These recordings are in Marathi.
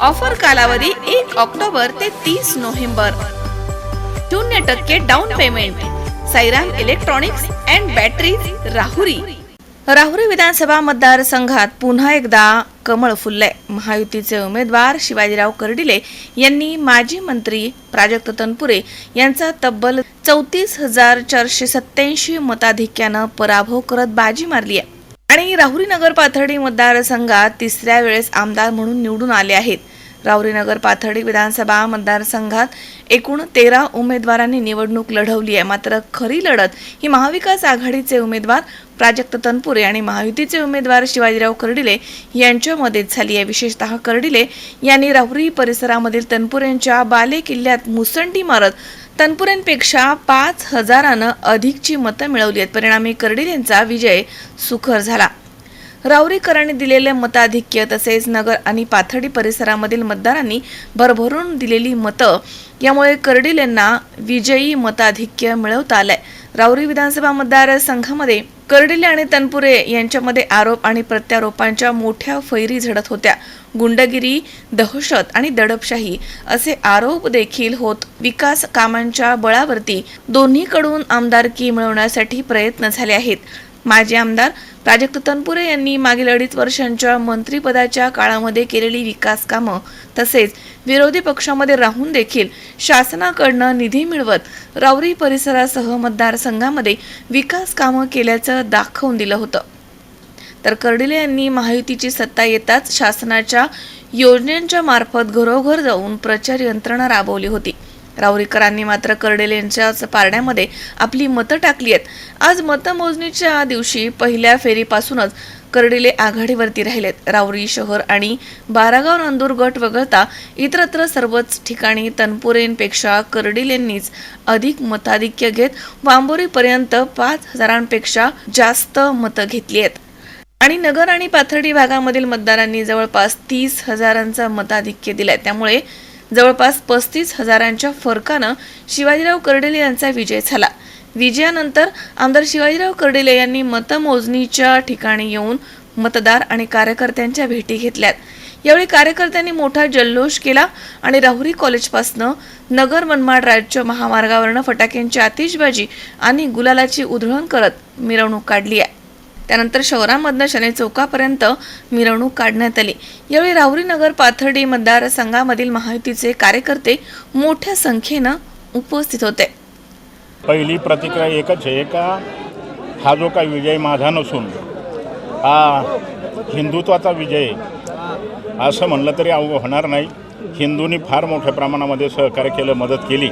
ऑफर कालावधी एक ऑक्टोबर ते तीस नोव्हेंबर. शून्य टक्के down payment Sairam electronics and battery Rahuri. Rahuri विधानसभा मतदारसंघात पुन्हा एकदा कमळ फुललंय. महायुतीचे उमेदवार शिवाजीराव कर्डिले यांनी माजी मंत्री प्राजक्त तनपुरे यांचा तब्बल चौतीस हजार चारशे सत्याऐंशी मताधिक्यानं पराभव करत बाजी मारली आहे आणि राहुरी नगर पाथर्डी मतदारसंघात तिसऱ्या वेळेस आमदार म्हणून निवडून आले आहेत. रावरीनगर पाथर्डी विधानसभा मतदारसंघात एकूण तेरा उमेदवारांनी निवडणूक लढवली आहे. मात्र खरी लढत ही महाविकास आघाडीचे उमेदवार प्राजक्त तनपुरे आणि महायुतीचे उमेदवार शिवाजीराव कर्डिले यांच्यामध्ये झाली आहे. विशेषतः कर्डिले यांनी राहुरी परिसरामधील तनपुरेंच्या बाले किल्ल्यात मुसंडी मारत तनपुरेंपेक्षा पाच हजारानं अधिकची मतं मिळवली आहेत. परिणामी कर्डिलेंचा विजय सुखर झाला. राऊरीकरांनी दिलेले मताधिक्य तसेच नगर आणि पाथर्डी परिसरामधील मतदारांनी भरभरून दिलेली मतं यामुळे कर्डिल यांना विजयी मताधिक्य मिळवता आलंय. राऊरी विधानसभा मतदारसंघामध्ये कर्डिले आणि तनपुरे यांच्यामध्ये आरोप आणि प्रत्यारोपांच्या मोठ्या फैरी झडत होत्या. गुंडगिरी दहशत आणि दडपशाही असे आरोप देखील होत विकास कामांच्या बळावरती दोन्हीकडून आमदारकी मिळवण्यासाठी प्रयत्न झाले आहेत. माजी आमदार प्राजक्त तनपुरे यांनी मागील अडीच वर्षांच्या मंत्रिपदाच्या काळामध्ये केलेली विकास कामं तसेच विरोधी पक्षामध्ये राहून देखील शासनाकडनं निधी मिळवत रावरी परिसरासह मतदारसंघामध्ये विकास कामं केल्याचं दाखवून दिलं होतं. तर कर्डिले यांनी महायुतीची सत्ता येताच शासनाच्या योजनांच्या मार्फत घरोघर जाऊन प्रचार यंत्रणा राबवली होती. राऊरीकरांनी मात्र कर्डेल यांच्याच पारड्यामध्ये आपली मतं टाकली आहेत. आज मतमोजणीच्या दिवशी पहिल्या फेरीपासूनच कर्डिले आघाडीवरती राहिलेत. राऊरी शहर आणि बारागाव नंदूर गट वगळता इतरत्र सर्वच ठिकाणी तनपुरेंपेक्षा कर्डिलेंनीच अधिक मताधिक्य घेत वांबोरीपर्यंत पाच हजारांपेक्षा जास्त मतं घेतली आहेत. आणि नगर आणि पाथर्डी भागामधील मतदारांनी जवळपास तीस हजारांचा मताधिक्य दिलाय. त्यामुळे जवळपास पस्तीस हजारांच्या फरकानं शिवाजीराव कर्डिले यांचा विजय झाला. विजयानंतर आमदार शिवाजीराव कर्डिले यांनी मतमोजणीच्या ठिकाणी येऊन मतदार आणि कार्यकर्त्यांच्या भेटी घेतल्यात. यावेळी कार्यकर्त्यांनी मोठा जल्लोष केला आणि राहुरी कॉलेजपासनं नगर मनमाड राज्य महामार्गावरनं फटाक्यांची आतिषबाजी आणि गुलालाची उधळण करत मिरवणूक काढली आहे. त्यानंतर शहरामधनं शनी चौकापर्यंत मिरवणूक काढण्यात आली. यावेळी राहुरी नगर पाथर्डी मतदारसंघामधील महायुतीचे कार्यकर्ते मोठ्या संख्येनं उपस्थित होते. पहिली प्रतिक्रिया एकच आहे का हा जो काही विजय माझा नसून हा हिंदुत्वाचा विजय असं म्हणलं तरी अवघड होणार नाही. हिंदूंनी फार मोठ्या प्रमाणामध्ये सहकार्य केलं मदत केली.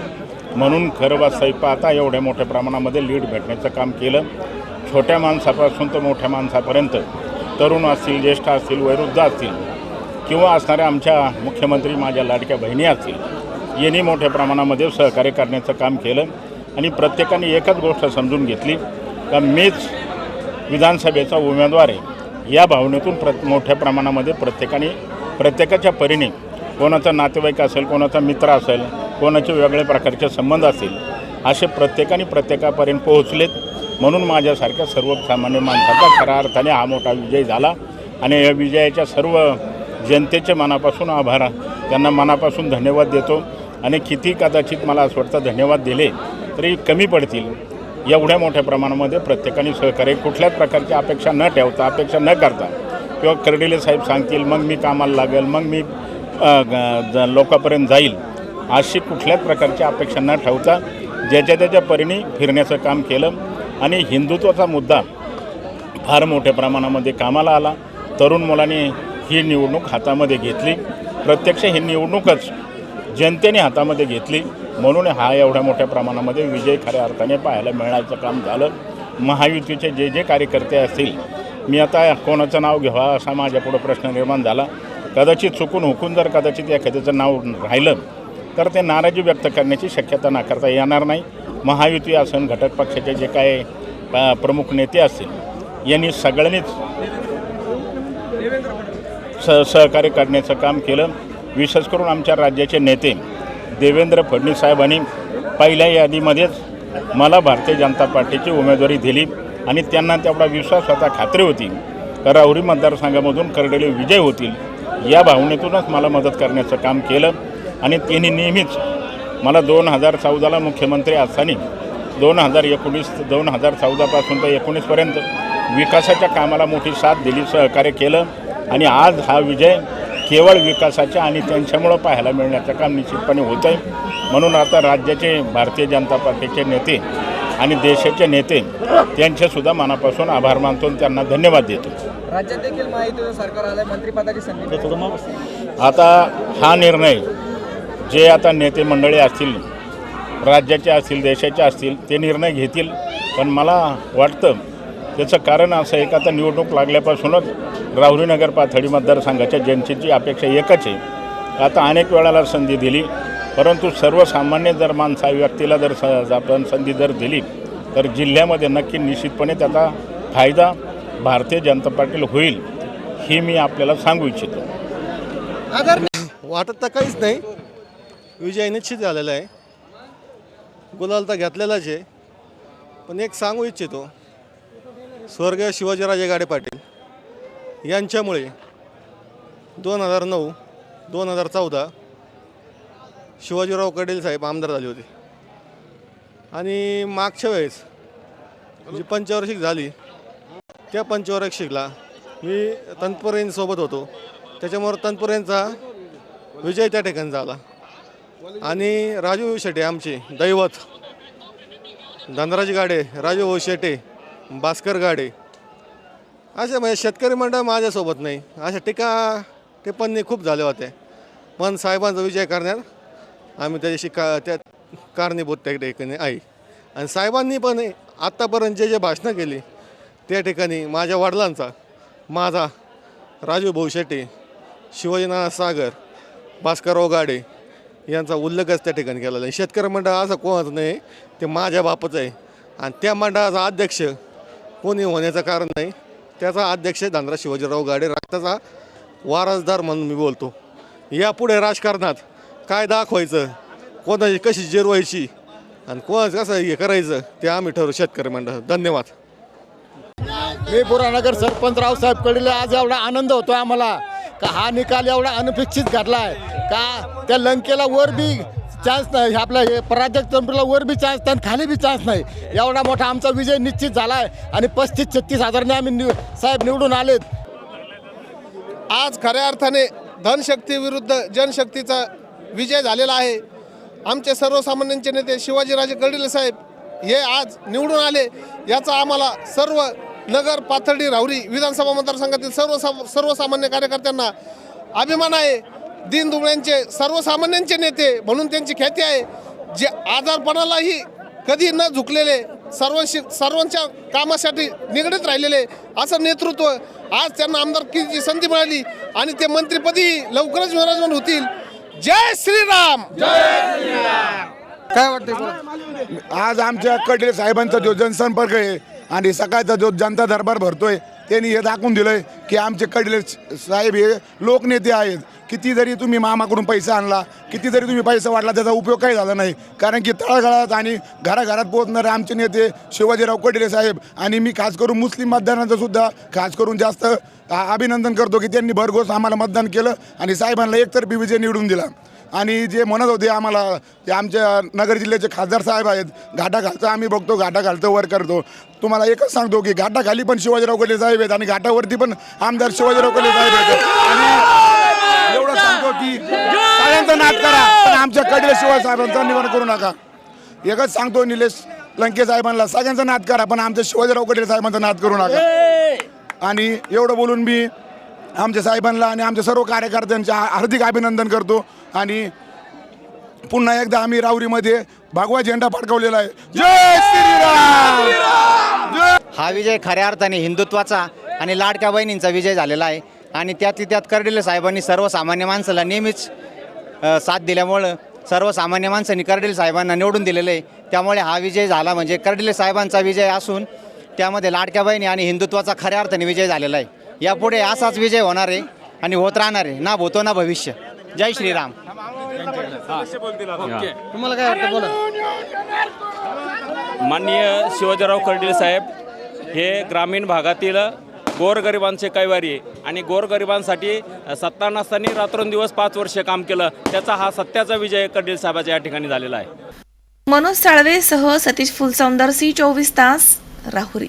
म्हणून खरं वास्तविक आता एवढ्या मोठ्या प्रमाणामध्ये लीड भेटण्याचं काम केलं. छोट्या माणसापासून तर मोठ्या माणसापर्यंत तरुण असतील ज्येष्ठ असतील वयोवृद्ध असतील किंवा असणाऱ्या आमच्या मुख्यमंत्री माझ्या लाडक्या बहिणी असतील यांनी मोठ्या प्रमाणामध्ये सहकार्य करण्याचं काम केलं आणि प्रत्येकाने एकच गोष्ट समजून घेतली का मीच विधानसभेचा उमेदवार आहे. या भावनेतून प्र मोठ्या प्रमाणामध्ये प्रत्येकाने प्रत्येकाच्या परीने कोणाचा नातेवाईक असेल कोणाचा मित्र असेल कोणाचे वेगळ्या प्रकारचे संबंध असतील असे प्रत्येकाने प्रत्येकापर्यंत पोहोचलेत. म्हणून माझ्यासारख्या सर्वसामान्य माणसाचा खऱ्या अर्थाने हा मोठा विजय झाला. आणि या विजयाच्या सर्व जनतेचे मनापासून आभार. त्यांना मनापासून धन्यवाद देतो. आणि किती कदाचित मला असं वाटतं धन्यवाद दिले तरी कमी पडतील. एवढ्या मोठ्या प्रमाणामध्ये प्रत्येकाने सहकार्य कुठल्याच प्रकारची अपेक्षा न ठेवता अपेक्षा न करता किंवा कर्डिले साहेब सांगतील मग मी कामाला लागेल मग मी ग- ज- लोकांपर्यंत जाईल. अशी कुठल्याच प्रकारची अपेक्षा न ठेवता ज्याच्या त्याच्या परीने फिरण्याचं काम केलं. आणि हिंदुत्वाचा मुद्दा फार मोठ्या प्रमाणामध्ये कामाला आला. तरुण मुलांनी ही निवडणूक हातामध्ये घेतली. प्रत्यक्ष ही निवडणूकच जनतेने हातामध्ये घेतली. म्हणून हा एवढ्या मोठ्या प्रमाणामध्ये विजय खऱ्या अर्थाने पाहायला मिळायचं काम झालं. महायुतीचे जे जे कार्यकर्ते असतील मी आता कोणाचं नाव घ्यावा असा माझ्यापुढं प्रश्न निर्माण झाला. कदाचित चुकून हुकून जर कदाचित एखाद्याचं नाव राहिलं तर ते नाराजी व्यक्त करण्याची शक्यता नाकारता येणार नाही. महायुती असन घटक पक्षाचे जे काय प्रमुख नेते असतील यांनी सगळ्यांनीच स सहकार्य करण्याचं काम केलं. विशेष करून आमच्या राज्याचे नेते देवेंद्र फडणवीस साहेबांनी पहिल्या यादीमध्येच मला भारतीय जनता पार्टीची उमेदवारी दिली आणि त्यांना तेवढा विश्वास होता खात्री होती. राहुरी मतदारसंघामधून करडेले विजय होतील या भावनेतूनच मला मदत करण्याचं काम केलं आणि त्यांनी नेहमीच मला दोन हजार चौदाला मुख्यमंत्री असताना दोन हजार एकोणीस दोन हजार चौदापासून तर एकोणीसपर्यंत विकासाच्या कामाला मोठी साथ दिली सहकार्य केलं. आणि आज हा विजय केवळ विकासाच्या आणि त्यांच्यामुळं पाहायला मिळण्याचं काम निश्चितपणे होतं आहे म्हणून आता राज्याचे भारतीय जनता पार्टीचे नेते आणि देशाचे नेते त्यांचेसुद्धा मनापासून आभार मानतो आणि त्यांना धन्यवाद देतो. राज्यात देखील महायुतीचं सरकार आलंय मंत्रिपदाची संधी. आता हा निर्णय जे आता नेते मंडळी असतील राज्याचे असतील देशाचे असतील ते निर्णय घेतील. पण मला वाटतं त्याचं कारण असं आहे का आता निवडणूक लागल्यापासूनच राहुरी नगर पाथर्डी मतदारसंघाच्या जनतेची अपेक्षा एकच आहे. आता अनेक वेळाला संधी दिली परंतु सर्वसामान्य जर माणसा व्यक्तीला जर स आपण संधी जर दिली तर जिल्ह्यामध्ये नक्की निश्चितपणे त्याचा फायदा भारतीय जनता पार्टीला होईल ही मी आपल्याला सांगू इच्छितो. वाटत तर काहीच नाही. विजय निश्चित झालेला आहे. गुलाल तर घेतलेलाच आहे. पण एक सांगू इच्छितो. स्वर्गीय शिवाजीराजे गाडे पाटील यांच्यामुळे दोन हजार नऊ दोन हजार चौदा शिवाजीराव कडेल साहेब आमदार झाले होते. आणि मागच्या वेळेस जी पंचवार्षिक झाली त्या पंचवार्षिकला मी तनपुरेंसोबत होतो. त्याच्यामुळे तनपुरेंचा विजय त्या ठिकाणी झाला. आणि राजू शेटे आमचे दैवत. धनराज गाडे राजू शेटे भास्कर गाडे. असे म्हणजे शेतकरी मंडळ माझ्यासोबत नाही. अशा टीका टिप्पणी खूप झाल्या होत्या पण साहेबांचा विजय करण्यात आम्ही त्याच्याशी का त्या कारणीभूत त्या ठिकाणी आहे. आणि साहेबांनी पण आत्तापर्यंत जे जे भाषणं केली त्या ठिकाणी माझ्या वडिलांचा माझा राजू भाऊ शेट्टी शिवाजीनाथ सागर भास्करराव गाडे यांचा उल्लेखच त्या ठिकाणी केलेला आहे. शेतकरी मंडळ असं कोणाच नाही ते माझ्या बापाचं आहे. आणि त्या मंडळाचा अध्यक्ष कोणी होण्याचं कारण नाही. त्याचा अध्यक्ष धनराज शिवाजीराव गाडे रक्ताचा वारसदार म्हणून मी बोलतो. यापुढे राजकारणात काय दाखवायचं कोणाची कशी जिरवायची आणि कोणाचं कसं हे करायचं ते आम्ही ठरवू शेतकरी मंडळ. धन्यवाद. मी पुरानगर सरपंच रावसाहेब कडील आज एवढा आनंद होतो आम्हाला का हा निकाल एवढा अनपेक्षित घडलाय. का? त्या लंकेला वर बी चान्स नाही. आपल्या हे पराजक तंत्रला वर बी चान्स नाही खाली बी चान्स नाही. एवढा मोठा आमचा विजय निश्चित झाला आहे आणि पस्तीस छत्तीस हजारने आम्ही निव साहेब निवडून आलेत. आज खऱ्या अर्थाने धनशक्ती विरुद्ध जनशक्तीचा विजय झालेला आहे. आमचे सर्वसामान्यांचे नेते शिवाजीराजे कर्डिले साहेब हे आज निवडून आले. याचा आम्हाला सर्व नगर पाथर्डी राहुरी विधानसभा मतदारसंघातील सर्व सर्वसामान्य कार्यकर्त्यांना अभिमान आहे. दीनदुबळ्यांचे सर्वसामान्यांचे नेते म्हणून त्यांची ख्याती आहे जे आजारपणालाही कधी न झुकलेले सर्वांशी सर्वांच्या कामासाठी निगडीत राहिलेले असं नेतृत्व आज त्यांना आमदारकीची संधी मिळाली आणि ते मंत्रिपदी लवकरच विराजमान होतील जय श्रीराम काय वाटतंय बोला. आज आमच्या कडले साहेबांचा जो जनसंपर्क आहे आणि सकाळचा जो जनता दरबार भरतोय त्यांनी हे दाखवून दिलं की आमचे कडले साहेब हे लोकनेते आहेत. किती जरी तुम्ही मामाकडून पैसा आणला किती जरी तुम्ही पैसा वाढला त्याचा उपयोग काही झाला नाही. कारण की तळागाळात आणि घराघरात पोहोचणारे आमचे नेते शिवाजीराव कडले साहेब आणि मी खास करून मुस्लिम मतदानाचंसुद्धा खास करून जास्त अभिनंदन करतो की त्यांनी भरघोस आम्हाला मतदान केलं आणि साहेबांना एकतर्फी विजय निवडून दिला. आणि जे म्हणत होते आम्हाला ते आमच्या नगर जिल्ह्याचे खासदार साहेब आहेत घाटाखालचं आम्ही बघतो घाटाखालचं वर करतो. तुम्हाला एकच सांगतो की घाटाखाली पण शिवाजीराव कले साहेब आहेत आणि घाटावरती पण आमदार शिवाजीराव कले साहेब आहेत. आणि एवढं सांगतो की सगळ्यांचा नाद करा पण आमच्या कडले शिवाय साहेबांचा निवड करू नका. एकच सांगतो निलेश लंके साहेबांना सगळ्यांचा नाद करा पण आमच्या शिवाजीराव कडले साहेबांचा नाद करू नका. आणि एवढं बोलून मी आमच्या साहेबांना आणि आमच्या सर्व कार्यकर्त्यांचे हार्दिक अभिनंदन करतो. आणि पुन्हा एकदा आम्ही राऊरीमध्ये भगवा झेंडा फडकवलेला आहे. जय श्रीराम! हा विजय खऱ्या अर्थाने हिंदुत्वाचा आणि लाडक्या बहिणींचा विजय झालेला आहे. आणि त्यातली त्यात कर्डिले साहेबांनी सर्वसामान्य माणसाला नेहमीच साथ दिल्यामुळं सर्वसामान्य माणसांनी कर्डिले साहेबांना निवडून दिलेलं आहे. त्यामुळे हा विजय झाला म्हणजे कर्डिले साहेबांचा विजय असून त्यामध्ये लाडक्या बहिणी आणि हिंदुत्वाचा खऱ्या अर्थाने विजय झालेला आहे. यापुढे असाच विजय होणार आहे आणि होत राहणार आहे. ना भूतो ना भविष्य. जय श्रीराम. तुम्हाला काय वाटतं? बोला. माननीय शिवाजीराव कर्डिले साहेब हे ग्रामीण भागातील गोरगरिबांचे कैवारी आहे आणि गोरगरिबांसाठी सत्ता नसताना रात्रंदिवस पाच वर्ष काम केलं. त्याचा हा सत्याचा विजय कर्डिले साहेबाच्या या ठिकाणी झालेला आहे. मनोज साळवे सह सतीश फुलसौंदर सी चोवीस तास राहुरी.